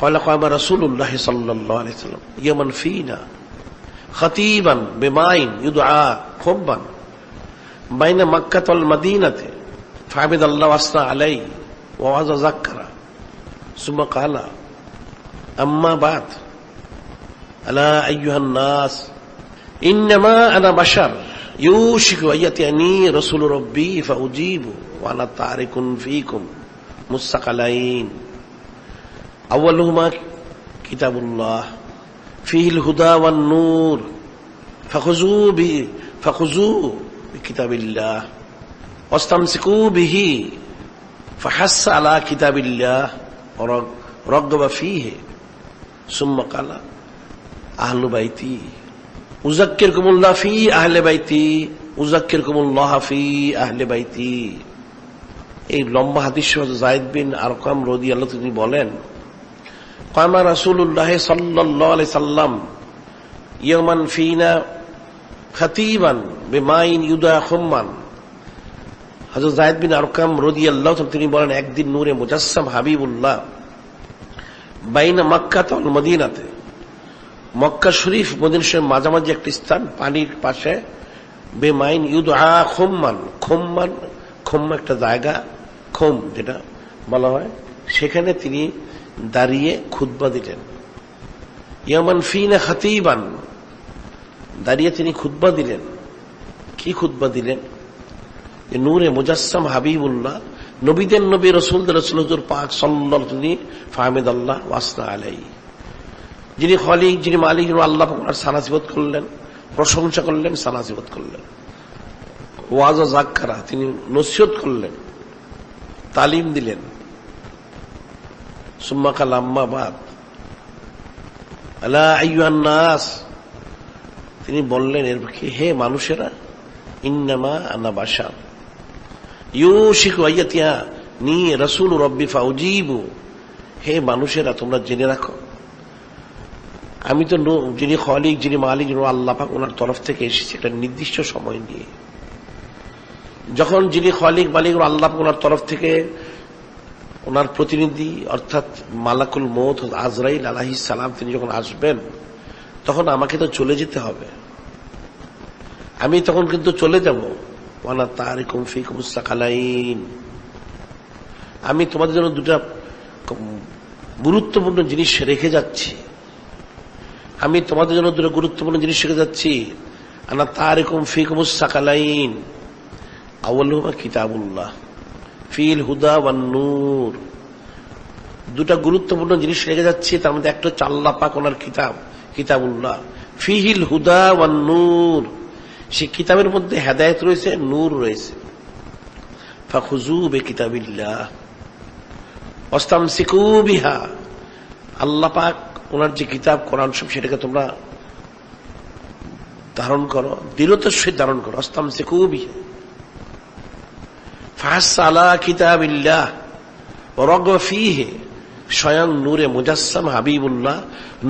قال قام رسول الله صلى الله عليه وسلم يمن فينا؟ خطيبا بماء يدعى خبا. بين مكة والمدينة فعبد الله واصنع عليه ووعظ ذكر ثم قال أما بعد ألا أيها الناس إنما أنا بشر يوشك أن يأتيني رسول ربي فأجيب وأنا تارك فيكم. مستقلين আউ্বালুহুমা কিতাবুল্লাহ, ফিহিল হুদা one নূর ফাখুজু B ফাখুজু কিতাবিল্লাহ অস্তামসিকু বিহি, ফাহাস আলা কিতাবিল্লাহ রগবা ফিহে, সুম্মা কালা আহলু বাইতি উজাক্কির কুমুল্লাহ ফি আহলে বাইতি উজাক্কির কুমুল্লাহ ফি আহলে বাইতি। এই লম্বা হাদিস জায়দ বিন আরকাম রদি আল্লাহ তিনি বলেন কামা সাল্লাল্লাহু সাল্লাম ইয়ামান ফিনা বিমাইন ইউদা বিন আরকাম রাদিয়াল্লাহু তাআলা তিনি বলেন, একদিন নূরে মুজাসসাম হাবিবুল্লাহ মক্কা ওয়াল মদিনাতে, মক্কা শরীফ মদিনা শরীফ মাঝামাঝি একটি স্থান পানির পাশে বেমাইন ইউদা খুম্মান খুম্মান, খুম্মা একটা জায়গা, খুম যেটা বলা হয়, সেখানে তিনি দাঁড়িয়ে খুদ্া দিলেন। ইয়ামান ফিনা খাতিবান, দাঁড়িয়ে তিনি খুদ্া দিলেন। কি খুদ্া দিলেন? নূরে মুজাসম হাবিবুল্লাহ, নবীদের নবী রসুল রসুলজুর পাক সাল্লাহ তিনি ফাহমেদ আল্লাহ ওয়াসনা আলাই যিনি খলিক, যিনি মালিক আল্লাহ ওনার সানাসিবত করলেন, প্রশংসা করলেন সানাসিবত করলেন। ওয়াজ ও জাক্কারা তিনি নসিহত করলেন, তালিম দিলেন। তিনি বললেন, এর হে মানুষেরা, ইন্নামা আনা বাসা আইয়াতিয়া নি রসুল রব্বি হে মানুষেরা, তোমরা জেনে রাখো, আমি তো যিনি খলিক, যিনি মালিক আল্লাপাক ওনার তরফ থেকে এসেছি একটা নির্দিষ্ট সময় নিয়ে। যখন যিনি খলিক, মালিক, আল্লাহ ওনার তরফ থেকে ওনার প্রতিনিধি, অর্থাৎ মালাকুল মৌত আজরাইল আলাহি সালাম, তিনি যখন আসবেন, তখন আমাকে তো চলে যেতে হবে। আমি তখন কিন্তু চলে যাব। ওয়ানা তার আমি তোমাদের জন্য দুটা গুরুত্বপূর্ণ জিনিস রেখে যাচ্ছি। আমি তোমাদের জন্য দুটো গুরুত্বপূর্ণ জিনিস রেখে যাচ্ছি। আনা তার কুমফি কুমুস্তাকালাইন আউ্লুমা কিতাবুল্লাহ। ফিল হুদা ওয়ান্নুর দুটা গুরুত্বপূর্ণ জিনিস রেখে যাচ্ছে, তার মধ্যে একটা চাল্লা পাক ওনার কিতাব, কিতাবুল্লাহ। ফিহিল হুদা ওয়ান্নুর সে কিতাবের মধ্যে হেদায়ত রয়েছে, নূর রয়েছে। ফাখুজু বে কিতাবিল্লাহ অস্তাম সিকু আল্লাহ পাক ওনার যে কিতাব, কোরআন সব সেটাকে তোমরা ধারণ করো, দৃঢ়তার সহিত ধারণ করো। অস্তাম সিকু ফাহাসালা কিতাবিল্লাহ রগ ফিহে, স্বয়ং নূরে মুজাসম হাবিবুল্লাহ,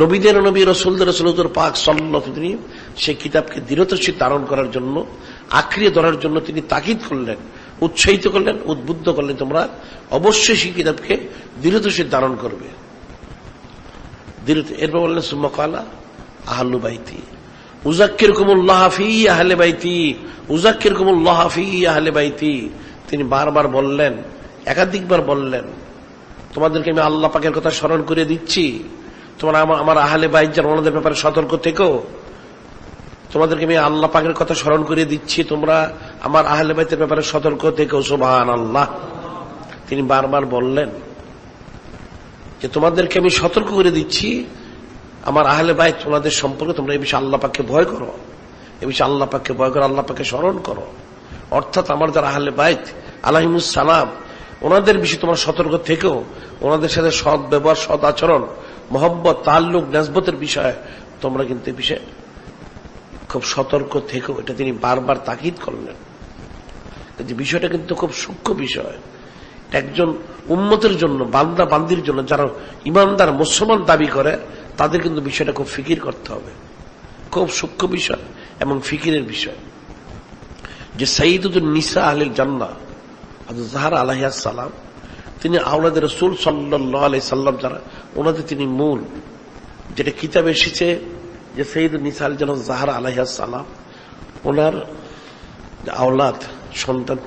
নবীদের নবী, রসুলদের রসুলদুর পাক সল্লাহ তিনি সেই কিতাবকে দৃঢ়তশীল ধারণ করার জন্য, আঁকড়িয়ে ধরার জন্য তিনি তাকিদ করলেন, উৎসাহিত করলেন, উদ্বুদ্ধ করলেন, তোমরা অবশ্যই সেই কিতাবকে দৃঢ়তশীল ধারণ করবে। এরপর বললেন সুম্মকালা আহলু বাইতি উজাক্কির কুমুল্লাহ ফি আহলে বাইতি উজাক্কির কুমুল্লাহ ফি আহলে বাইতি তিনি বারবার বললেন, একাধিকবার বললেন, তোমাদেরকে আমি আল্লাহ পাকের কথা স্মরণ করে দিচ্ছি। তোমরা আমার আমার আহলে বাইজার ওনাদের ব্যাপারে সতর্ক থেকো। তোমাদেরকে আমি আল্লাহ পাকের কথা স্মরণ করে দিচ্ছি। তোমরা আমার আহলে বাইতের ব্যাপারে সতর্ক থেকো সোবাহান আল্লাহ তিনি বারবার বললেন যে, তোমাদেরকে আমি সতর্ক করে দিচ্ছি, আমার আহলে বাইত তোমাদের সম্পর্কে তোমরা এই বিষয়ে আল্লাহ পাককে ভয় করো। এ বিষয়ে আল্লাহ পাককে ভয় করো, আল্লাহ পাককে স্মরণ করো। অর্থাৎ আমার যারা আহলে বাইত আলাহিমুসালাম ওনাদের বিষয়ে তোমার সতর্ক থেকেও ওনাদের সাথে সৎ ব্যবহার, সৎ আচরণ, মোহব্বত, তাল্লুক, নেসবতের বিষয়ে তোমরা কিন্তু বিষয়ে খুব সতর্ক থেকেও এটা তিনি বারবার তাকিদ করলেন। যে বিষয়টা কিন্তু খুব সূক্ষ্ম বিষয়। একজন উন্মতের জন্য, বান্দা বান্দির জন্য, যারা ইমানদার, মুসলমান দাবি করে, তাদের কিন্তু বিষয়টা খুব ফিকির করতে হবে। খুব সূক্ষ্ম বিষয় এবং ফিকিরের বিষয়। যে সঈদুদ্দিন নিসা আহলিল জান্না জাহার আলহিয়া সালাম তিনি আওলাদের রসুল সাল্লাহ আলাই সাল্লাম যারা, ওনাদের তিনি মূল। যেটা কিতাবে এসেছে যে সঈদ নিসাল যেন জাহার আলহিয়া সালাম ওনার আওলাদ, সন্তান,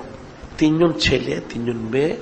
তিনজন ছেলে, তিনজন মেয়ে